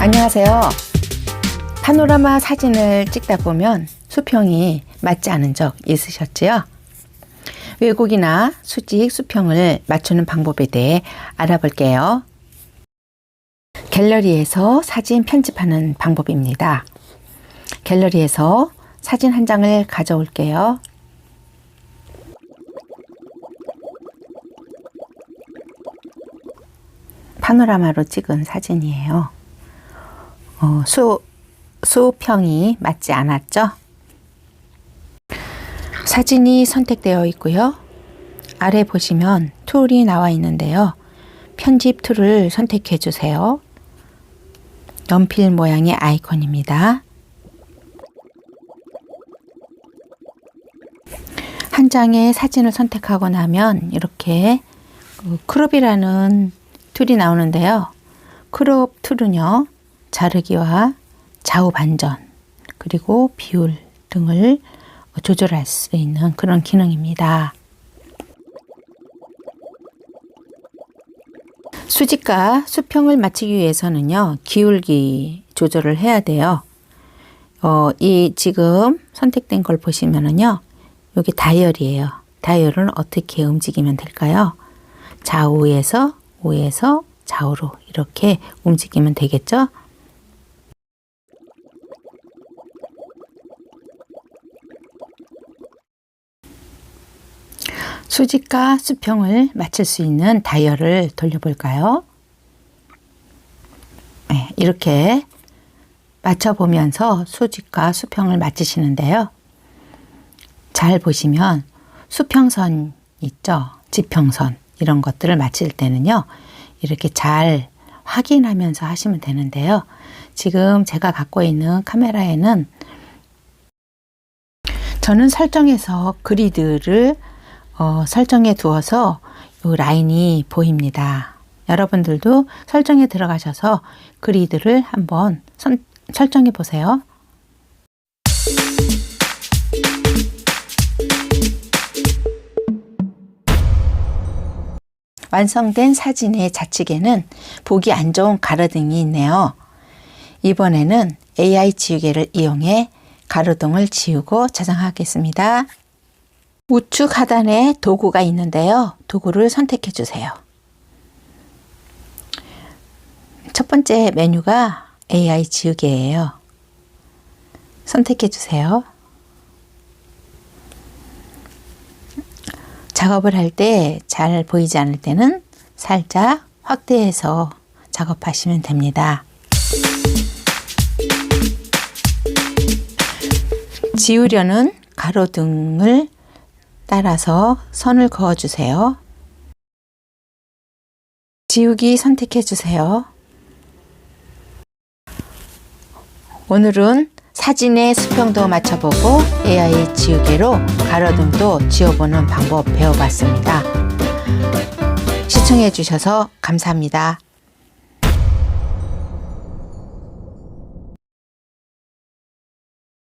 안녕하세요. 파노라마 사진을 찍다 보면 수평이 맞지 않은 적 있으셨지요? 왜곡이나 수직, 수평을 맞추는 방법에 대해 알아볼게요. 갤러리에서 사진 편집하는 방법입니다. 갤러리에서 사진 한 장을 가져올게요. 파노라마로 찍은 사진이에요. 어, 수, 수평이 맞지 않았죠? 사진이 선택되어 있고요. 아래 보시면 툴이 나와 있는데요. 편집 툴을 선택해 주세요. 연필 모양의 아이콘입니다. 한 장의 사진을 선택하고 나면 이렇게 그 크롭이라는 툴이 나오는데요. 크롭 툴은요. 자르기와 좌우 반전 그리고 비율 등을 조절할 수 있는 그런 기능입니다. 수직과 수평을 맞추기 위해서는요, 기울기 조절을 해야 돼요. 어, 이 지금 선택된 걸 보시면은요, 여기 다이얼이에요. 다이얼은 어떻게 움직이면 될까요? 좌우에서 우에서 좌우로 이렇게 움직이면 되겠죠? 수직과 수평을 맞출 수 있는 다이얼을 돌려볼까요? 네, 이렇게 맞춰보면서 수직과 수평을 맞추시는데요. 잘 보시면 수평선 있죠? 지평선 이런 것들을 맞출 때는요. 이렇게 잘 확인하면서 하시면 되는데요. 지금 제가 갖고 있는 카메라에는 저는 설정해서 그리드를 어, 설정해 두어서 이 라인이 보입니다. 여러분들도 설정에 들어가셔서 그리드를 한번 선, 설정해 보세요. 완성된 사진의 좌측에는 보기 안 좋은 가로등이 있네요. 이번에는 AI 지우개를 이용해 가로등을 지우고 저장하겠습니다. 우측 하단에 도구가 있는데요. 도구를 선택해 주세요. 첫 번째 메뉴가 AI 지우개예요. 선택해 주세요. 작업을 할 때 잘 보이지 않을 때는 살짝 확대해서 작업하시면 됩니다. 지우려는 가로등을 따라서 선을 그어 주세요. 지우기 선택해 주세요. 오늘은 사진의 수평도 맞춰보고 AI 지우개로 가로등도 지워보는 방법 배워봤습니다. 시청해 주셔서 감사합니다.